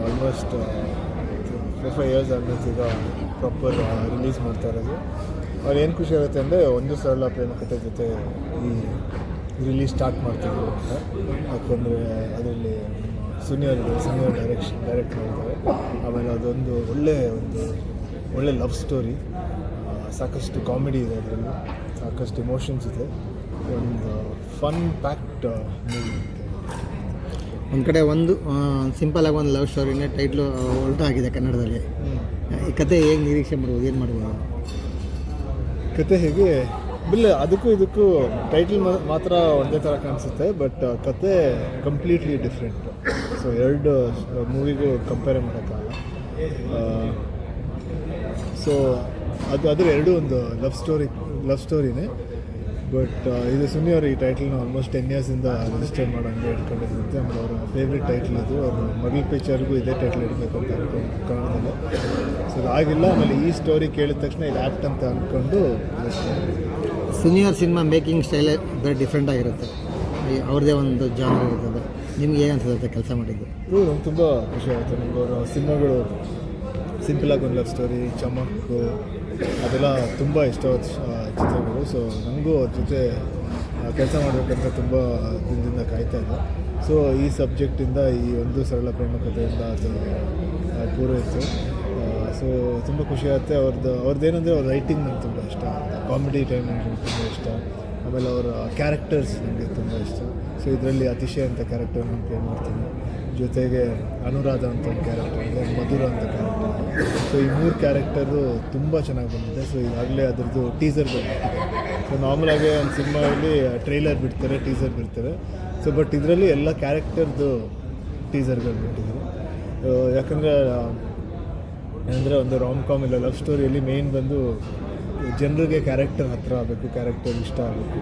Twenty five years almost ಈಗ proper release ಮಾಡ್ತಾ ಇರೋದು. ಅವ್ರು ಏನು ಖುಷಿ ಆಗುತ್ತೆ ಅಂದರೆ ಒಂದು ಸರಳ ಪ್ರೇಮ ಕಥೆ ಜೊತೆ ಈ ರಿಲೀಸ್ ಸ್ಟಾರ್ಟ್ ಮಾಡ್ತಿದ್ರು ಅಂತ. ಯಾಕಂದರೆ ಅದರಲ್ಲಿ ಸುನಿಯರ್ ಸುನಿಯರ್ ಡೈರೆಕ್ಷನ್ ಡೈರೆಕ್ಟ್ ಮಾಡಿದ್ದಾರೆ ಆಮೇಲೆ ಅದೊಂದು ಒಳ್ಳೆ ಒಂದು, ಒಳ್ಳೆ ಲವ್ ಸ್ಟೋರಿ ಸಾಕಷ್ಟು ಕಾಮಿಡಿ ಇದೆ ಅದರಲ್ಲಿ. ಸಾಕಷ್ಟು ಇಮೋಷನ್ಸ್ ಇದೆ. ಒಂದು ಫನ್ ಪ್ಯಾಕ್ಟ್ ಮೂವಿ ಒಂದು ಕಡೆ ಒಂದು ಸಿಂಪಲ್ ಆಗಿ ಒಂದು ಲವ್ ಸ್ಟೋರಿನೇ ಟೈಟ್ಲು ಹೊರಟು ಆಗಿದೆ ಕನ್ನಡದಲ್ಲಿ. ಈ ಕತೆ ಹೇಗೆ ನಿರೀಕ್ಷೆ ಮಾಡ್ಬೋದು ಏನು ಮಾಡ್ಬೋದು? ಕತೆ ಹೇಗೆ? ಬಿಲ್ ಅದಕ್ಕೂ ಇದಕ್ಕೂ ಟೈಟಲ್ ಮಾತ್ರ ಒಂದೇ ಥರ ಕಾಣಿಸುತ್ತೆ ಬಟ್ ಕತೆ ಕಂಪ್ಲೀಟ್ಲಿ ಡಿಫ್ರೆಂಟ್ ಸೊ ಎರಡು ಮೂವಿಗೂ ಕಂಪೇರ್ ಮಾಡೋಕ್ಕಾಗಲ್ಲ ಸೊ ಅದು ಅದರ ಎರಡೂ ಒಂದು ಲವ್ ಸ್ಟೋರಿ ಲವ್ ಸ್ಟೋರಿನೇ ಬಟ್ ಇದು ಸುನಿ ಅವರು ಈ ಟೈಟಲ್ನ ಆಲ್ಮೋಸ್ಟ್ ಟೆನ್ ಇಯರ್ಸಿಂದ ರಿಜಿಸ್ಟರ್ ಮಾಡೋಂಗೆ ಇಟ್ಕೊಂಡಿದ್ದಂತೆ ಆಮೇಲೆ ಅವರ ಫೇವ್ರೆಟ್ ಟೈಟ್ಲ್ ಅದು. ಅವರು ಮಗಳ ಪಿಕ್ಚರ್ಗೂ ಇದೇ ಟೈಟ್ಲ್ ಇಡಬೇಕು ಅಂತ ಅನ್ಕೊಂಡು ಕನ್ನಡದಲ್ಲಿ ಸೊ ಆಗಿಲ್ಲ. ಆಮೇಲೆ ಈ ಸ್ಟೋರಿ ಕೇಳಿದ ತಕ್ಷಣ ಇದು ಆ್ಯಕ್ಟ್ ಅಂತ ಅಂದ್ಕೊಂಡು ಸುನಿಯರ್ ಸಿನಿಮಾ ಮೇಕಿಂಗ್ ಸ್ಟೈಲೇ ಬೇರೆ ಡಿಫ್ರೆಂಟ್ ಆಗಿರುತ್ತೆ. ಅವ್ರದ್ದೇ ಒಂದು ಜಾನರ್ ಇರ್ತದೆ. ನಿಮ್ಗೆ ಏನು ಅನ್ಸುತ್ತೆ ಕೆಲಸ ಮಾಡಿದ್ದು? ನಂಗೆ ತುಂಬ ಖುಷಿ ಆಗುತ್ತೆ ನಮ್ಗೆ ಅವರ ಸಿನಿಮಾಗಳು ಸಿಂಪಲಾಗಿ ಒಂದು ಲವ್ ಸ್ಟೋರಿ ಚಮಕ್ ಅದೆಲ್ಲ ತುಂಬ ಇಷ್ಟ ಚಿತ್ರಗಳು. ಸೊ ನನಗೂ ಅವ್ರ ಜೊತೆ ಕೆಲಸ ಮಾಡಬೇಕಂತ ತುಂಬ ದಿನದಿಂದ ಕಾಯ್ತಾ ಇದ್ದೆ. ಸೊ ಈ ಸಬ್ಜೆಕ್ಟಿಂದ ಈ ಒಂದು ಸರಳ ಪ್ರೇಮ ಕಥೆಯಿಂದ ಅದು ಪೂರೈತು. ಸೊ ತುಂಬ ಖುಷಿ ಆಗುತ್ತೆ. ಅವ್ರದ್ದು ಅವ್ರದ್ದು ಏನಂದರೆ ಅವ್ರ ರೈಟಿಂಗ್ ನಂಗೆ ತುಂಬ ಇಷ್ಟ. ಕಾಮಿಡಿ ಟೈಮ್ ನನಗೆ ತುಂಬ ಇಷ್ಟ. ಆಮೇಲೆ ಅವರ ಕ್ಯಾರೆಕ್ಟರ್ಸ್ ನನಗೆ ತುಂಬ ಇಷ್ಟ. ಸೊ ಇದರಲ್ಲಿ ಅತಿಶಯ ಅಂತ ಕ್ಯಾರೆಕ್ಟರ್ ನಾನು ಪ್ಲೇ ಮಾಡ್ತೀನಿ. ಜೊತೆಗೆ ಅನುರಾಧ ಅಂತ ಒಂದು ಕ್ಯಾರೆಕ್ಟರ್ ಇದೆ, ಮಧುರ ಅಂತ ಕ್ಯಾರೆಕ್ಟರ್ ಸೊ ಈ ಮೂರು ಕ್ಯಾರೆಕ್ಟರು ತುಂಬ ಚೆನ್ನಾಗಿ ಬಂದಿದೆ. ಸೊ ಈಗಾಗಲೇ ಅದರದ್ದು ಟೀಸರ್ ಬಿಟ್ಟಿದೆ ಸೊ ನಾರ್ಮಲಾಗಿ ಒಂದು ಸಿನಿಮಾದಲ್ಲಿ ಟ್ರೈಲರ್ ಬಿಡ್ತಾರೆ ಟೀಸರ್ ಬಿಡ್ತಾರೆ. ಸೊ ಬಟ್ ಇದರಲ್ಲಿ ಎಲ್ಲ ಕ್ಯಾರೆಕ್ಟರ್ದು ಟೀಸರ್ಗಳು ಬಿಟ್ಟಿದ್ರು. ಯಾಕಂದರೆ ಅಂದರೆ ಒಂದು ರಾಮ್ ಕಾಮ್ ಇಲ್ಲ ಲವ್ ಸ್ಟೋರಿಯಲ್ಲಿ ಮೇಯ್ನ್ ಬಂದು, ಜನರಿಗೆ ಕ್ಯಾರೆಕ್ಟರ್ ಹತ್ತಿರ ಆಗಬೇಕು ಕ್ಯಾರೆಕ್ಟರ್ ಇಷ್ಟ ಆಗಬೇಕು.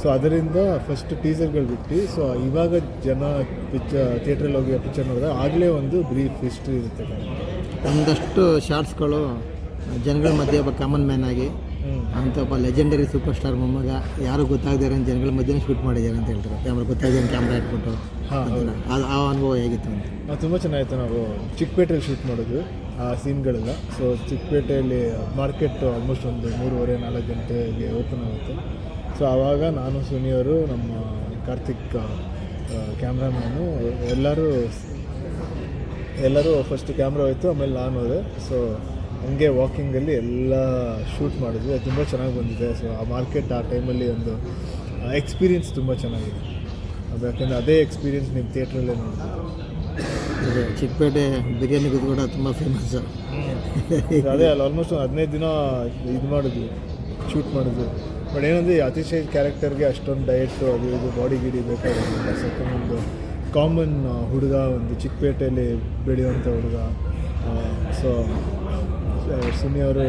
ಸೊ ಅದರಿಂದ ಫಸ್ಟ್ ಟೀಸರ್ಗಳು ಬಿಟ್ಟು ಸೊ ಇವಾಗ ಜನ ಪಿಚ್ಚ ಥಿಯೇಟ್ರಲ್ಲಿ ಹೋಗಿ ಪಿಕ್ಚರ್ ನೋಡಿದ್ರೆ ಆಗಲೇ ಒಂದು ಬ್ರೀಫ್ ಹಿಸ್ಟ್ರಿ ಇರುತ್ತೆ ಒಂದಷ್ಟು ಶಾರ್ಟ್ಸ್ಗಳು ಜನಗಳ ಮಧ್ಯೆ ಒಬ್ಬ ಕಾಮನ್ ಮ್ಯಾನ್ ಆಗಿ ಅಂತ ಒಬ್ಬ ಲೆಜೆಂಡರಿ ಸೂಪರ್ ಸ್ಟಾರ್ ಮೊಮ್ಮಗ ಯಾರು ಗೊತ್ತಾಗದೇ ಇರೋ ಜನಗಳ ಮಧ್ಯೆ ಶೂಟ್ ಮಾಡಿದ್ದಾರೆ ಅಂತ ಹೇಳ್ತಾರೆ. ಕ್ಯಾಮ್ರಾ ಗೊತ್ತಾಗದೇ ಕ್ಯಾಮ್ರಾ ಇಟ್ಬಿಟ್ಟು ಹಾಂ ಅದನ್ನ. ಅದು ಆ ಅನುಭವ ಹೇಗಿತ್ತು ಅಂತ. ತುಂಬ ಚೆನ್ನಾಗಿತ್ತು. ನಾವು ಚಿಕ್ಕಪೇಟೆಯಲ್ಲಿ ಶೂಟ್ ಮಾಡೋದು ಆ ಸೀನ್ಗಳೆಲ್ಲ ಸೊ ಚಿಕ್ಕಪೇಟೆಯಲ್ಲಿ ಮಾರ್ಕೆಟ್ ಆಲ್ಮೋಸ್ಟ್ ಒಂದು ಮೂರುವರೆ ನಾಲ್ಕು ಗಂಟೆಗೆ ಓಪನ್ ಆಗುತ್ತೆ. ಸೊ ಆವಾಗ ನಾನು ಸುನಿಯವರು ನಮ್ಮ ಕಾರ್ತಿಕ್ ಕ್ಯಾಮ್ರಾಮ್ಯಾನು ಎಲ್ಲರೂ ಎಲ್ಲರೂ ಫಸ್ಟ್ ಕ್ಯಾಮ್ರಾ ಹೋಯ್ತು ಆಮೇಲೆ ನಾನು ಹೋದೆ. ಸೊ ಹಂಗೆ ವಾಕಿಂಗಲ್ಲಿ ಎಲ್ಲ ಶೂಟ್ ಮಾಡಿದ್ವಿ. ಅದು ತುಂಬ ಚೆನ್ನಾಗಿ ಬಂದಿದೆ. ಸೊ ಆ ಮಾರ್ಕೆಟ್ ಆ ಟೈಮಲ್ಲಿ ಒಂದು ಎಕ್ಸ್ಪೀರಿಯನ್ಸ್ ತುಂಬ ಚೆನ್ನಾಗಿದೆ. ಅದು ಯಾಕೆಂದರೆ ಅದೇ ಎಕ್ಸ್ಪೀರಿಯೆನ್ಸ್ ನಿಮ್ಮ ಥಿಯೇಟ್ರಲ್ಲೇ ನೋಡಿದೆ ಚಿಕ್ಕಪೇಟೆ ಬಿರಿಯಾನಿ ಕೂಡ ತುಂಬ ಫೇಮಸ್ಸು ಅದೇ ಅಲ್ಲಿ ಆಲ್ಮೋಸ್ಟ್ ಒಂದು ಹದಿನೈದು ದಿನ ಇದು ಮಾಡಿದ್ವಿ. ಶೂಟ್ ಮಾಡಿದ್ವಿ. ಬಟ್ ಏನಂದರೆ ಅತಿಶಯ ಕ್ಯಾರೆಕ್ಟರ್ಗೆ ಅಷ್ಟೊಂದು ಡಯಟ್ ಅದು ಇದು ಬಾಡಿ ಗಿಡಿ ಬೇಕಾಗಿಲ್ಲ ಸೆಕೆಂಡ್ ಒಂದು ಕಾಮನ್ ಹುಡುಗ, ಒಂದು ಚಿಕ್ಕಪೇಟೆಯಲ್ಲಿ ಬೆಳೆಯುವಂಥ ಹುಡುಗ. ಸೊ ಸುನಿ ಅವರು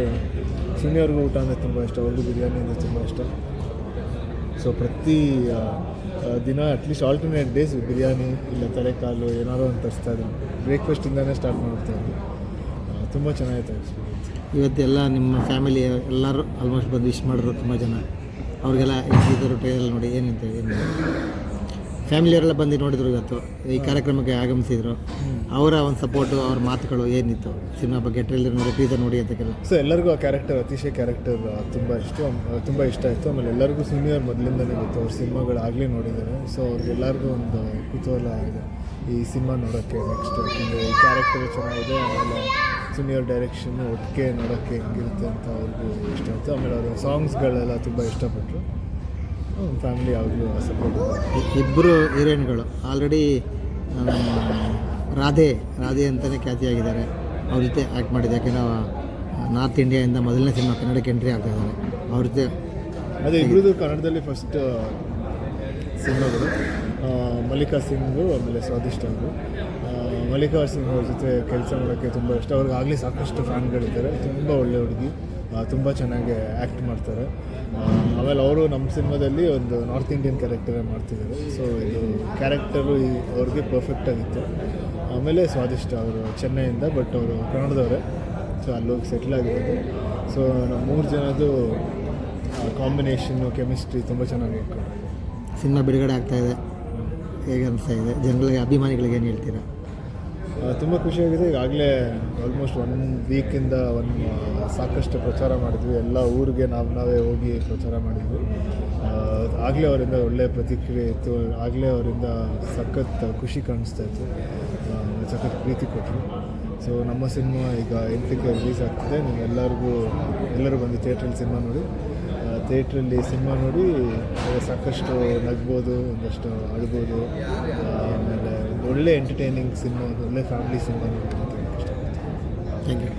ಸುನಿ ಅವ್ರಿಗೂ ಊಟ ಅಂದರೆ ತುಂಬ ಇಷ್ಟ. ಅವ್ರಿಗೂ ಬಿರಿಯಾನಿ ಅಂದರೆ ತುಂಬ ಇಷ್ಟ. ಸೊ ಪ್ರತಿ ದಿನ ಅಟ್ಲೀಸ್ಟ್ ಆಲ್ಟರ್ನೇಟ್ ಡೇಸ್ ಬಿರಿಯಾನಿ ಇಲ್ಲ ತಲೆಕಾಲು ಏನಾದರೂ ಒಂದು ತರಿಸ್ತಾ ಇದ್ದೀನಿ ಬ್ರೇಕ್ಫಾಸ್ಟಿಂದನೇ ಸ್ಟಾರ್ಟ್ ಮಾಡ್ತಾ ಇದ್ವಿ ತುಂಬ ಚೆನ್ನಾಗಿತ್ತು ಎಕ್ಸ್ಪೀರಿಯನ್ಸ್ ಇವತ್ತೆಲ್ಲ ನಿಮ್ಮ ಫ್ಯಾಮಿಲಿ ಎಲ್ಲರೂ ಆಲ್ಮೋಸ್ಟ್ ಬಂದು ವಿಶ್ ಮಾಡಿದ್ರು ತುಂಬ ಜನ. ಅವ್ರಿಗೆಲ್ಲ ಇದ್ದರು ಟ್ರೈನಲ್ಲಿ ನೋಡಿ ಏನಂತ ಏನು ಫ್ಯಾಮಿಲಿಯವರೆಲ್ಲ ಬಂದು ನೋಡಿದ್ರು ಇವತ್ತು, ಈ ಕಾರ್ಯಕ್ರಮಕ್ಕೆ ಆಗಮಿಸಿದ್ರು. ಅವರ ಒಂದು ಸಪೋರ್ಟು ಅವ್ರ ಮಾತುಗಳು ಏನಿತ್ತು? ಸಿನಿಮಾ ಬಗ್ಗೆ ಟ್ರೈಲರ್ ನೋಡಿ ಟೀಸರ್ ನೋಡಿ ಅಂತ ಕೆಲ ಸೊ ಎಲ್ಲರಿಗೂ ಆ ಕ್ಯಾರೆಕ್ಟರ್ ಅತಿಶಯ ಕ್ಯಾರೆಕ್ಟರ್ ತುಂಬ ಇಷ್ಟ ತುಂಬ ಇಷ್ಟ ಆಯಿತು. ಆಮೇಲೆ ಎಲ್ಲರಿಗೂ ಸಿನಿಮಾರ್ ಮೊದಲಿಂದಲೇ ಗೊತ್ತು, ಅವ್ರ ಸಿನಿಮಾಗಳು ಆಗಲೇ ನೋಡಿದ್ದಾರೆ. ಸೊ ಅವ್ರಿಗೆಲ್ಲರಿಗೂ ಒಂದು ಕುತೂಹಲ ಆಗಿದೆ ಈ ಸಿನಿಮಾ ನೋಡೋಕ್ಕೆ ನೆಕ್ಸ್ಟ್ ಈ ಕ್ಯಾರೆಕ್ಟರ್ ಚೆನ್ನಾಗಿದೆ, ಆಮೇಲೆ ಸೀನಿಯರ್ ಡೈರೆಕ್ಷನ್ ಒಟ್ಟಿಗೆ ನೋಡೋಕ್ಕೆ ಹೆಂಗಿರುತ್ತೆ ಅಂತ ಅವ್ರಿಗೂ ಇಷ್ಟ ಆಯಿತು. ಆಮೇಲೆ ಅವರ ಸಾಂಗ್ಸ್ಗಳೆಲ್ಲ ತುಂಬ ಇಷ್ಟಪಟ್ಟರು ಫ್ಯಾಮಿಲಿ ಯಾವಾಗಲೂ ಸಪೋರ್ಟ್ ಇಬ್ಬರು ಹೀರೋಯಿನ್ಗಳು. ಆಲ್ರೆಡಿ ರಾಧೆ ರಾಧೆ ಅಂತಲೇ ಖ್ಯಾತಿಯಾಗಿದ್ದಾರೆ. ಅವ್ರ ಜೊತೆ ಆ್ಯಕ್ಟ್ ಮಾಡಿದೆ ಯಾಕೆಂದ್ರೆ ನಾರ್ತ್ ಇಂಡಿಯಾಯಿಂದ ಮೊದಲನೇ ಸಿನಿಮಾ ಕನ್ನಡಕ್ಕೆ ಎಂಟ್ರಿ ಆಗ್ತಾ ಇದ್ದಾರೆ ಅವ್ರ ಜೊತೆ ಅದೇ ಇಬ್ಬರದು ಕನ್ನಡದಲ್ಲಿ ಫಸ್ಟ್ ಸಿನಿಮಾಗಳು. ಮಲ್ಲಿಕಾ ಸಿಂಗು ಆಮೇಲೆ ಸ್ವಾದಿಷ್ಟ ಅವರು. ಮಲ್ಲಿಕಾ ಸಿಂಗ್ ಅವ್ರ ಜೊತೆ ಕೆಲಸ ಮಾಡೋಕ್ಕೆ ತುಂಬ ಇಷ್ಟ. ಅವ್ರಿಗೆ ಆಗಲಿ ಸಾಕಷ್ಟು ಫ್ಯಾನ್ಗಳಿದ್ದಾರೆ ತುಂಬ ಒಳ್ಳೆ ಹುಡುಗಿ. ತುಂಬ ಚೆನ್ನಾಗಿ ಆ್ಯಕ್ಟ್ ಮಾಡ್ತಾರೆ. ಆಮೇಲೆ ಅವರು ನಮ್ಮ ಸಿನಿಮಾದಲ್ಲಿ ಒಂದು ನಾರ್ತ್ ಇಂಡಿಯನ್ ಕ್ಯಾರೆಕ್ಟರೇ ಮಾಡ್ತಿದ್ದಾರೆ. ಸೊ ಇದು ಕ್ಯಾರೆಕ್ಟರು ಅವ್ರಿಗೆ ಪರ್ಫೆಕ್ಟ್ ಆಗಿತ್ತು. ಆಮೇಲೆ ಸ್ವಾದಿಷ್ಟ ಅವರು ಚೆನ್ನೈಯಿಂದ ಬಟ್ ಅವರು ಕನ್ನಡದವರೇ. ಸೊ ಅಲ್ಲೋಗಿ ಸೆಟ್ಲ್ ಆಗಿರೋದು. ಸೊ ನಮ್ಮ ಮೂರು ಜನದ್ದು ಕಾಂಬಿನೇಷನ್ನು ಕೆಮಿಸ್ಟ್ರಿ ತುಂಬ ಚೆನ್ನಾಗಿ ಸಿನಿಮಾ ಬಿಡುಗಡೆ ಆಗ್ತಾಯಿದೆ ಹೇಗೆ ಅನಿಸ್ತಾ ಇದೆ? ಜನಗಳಿಗೆ, ಅಭಿಮಾನಿಗಳಿಗೆ ಏನು ಹೇಳ್ತೀರಾ? ತುಂಬ ಖುಷಿಯಾಗಿದೆ. ಈಗಾಗಲೇ ಆಲ್ಮೋಸ್ಟ್ ಒನ್ ವೀಕಿಂದ ಒಂದು ಸಾಕಷ್ಟು ಪ್ರಚಾರ ಮಾಡಿದ್ವಿ. ಎಲ್ಲ ಊರಿಗೆ ನಾವು ನಾವೇ ಹೋಗಿ ಪ್ರಚಾರ ಮಾಡಿದ್ವಿ. ಆಗಲೇ ಅವರಿಂದ ಒಳ್ಳೆಯ ಪ್ರತಿಕ್ರಿಯೆ ಇತ್ತು. ಆಗಲೇ ಅವರಿಂದ ಸಖತ್ ಖುಷಿ ಕಾಣಿಸ್ತಾ ಇತ್ತು. ಸಖತ್ ಪ್ರೀತಿ ಕೊಟ್ಟರು ಸೊ ನಮ್ಮ ಸಿನಿಮಾ ಈಗ ಎಂಟಕ್ಕೆ ರಿಲೀಸ್ ಆಗ್ತಿದೆ. ನೀವು ಎಲ್ಲರಿಗೂ ಎಲ್ಲರೂ ಬಂದು ಥಿಯೇಟ್ರಲ್ಲಿ ಸಿನಿಮಾ ನೋಡಿ. ಥಿಯೇಟ್ರಲ್ಲಿ ಸಿನಿಮಾ ನೋಡಿ ಸಾಕಷ್ಟು ನಗ್ಬೋದು, ಒಂದಷ್ಟು ಅಳ್ಬೋದು. ಒಳ್ಳೆ ಎಂಟರ್ಟೈನಿಂಗ್ ಸಿನಿಮಾ ಒಳ್ಳೆ ಫ್ಯಾಮಿಲಿ ಸಿನಿಮಾ ಥ್ಯಾಂಕ್ ಯು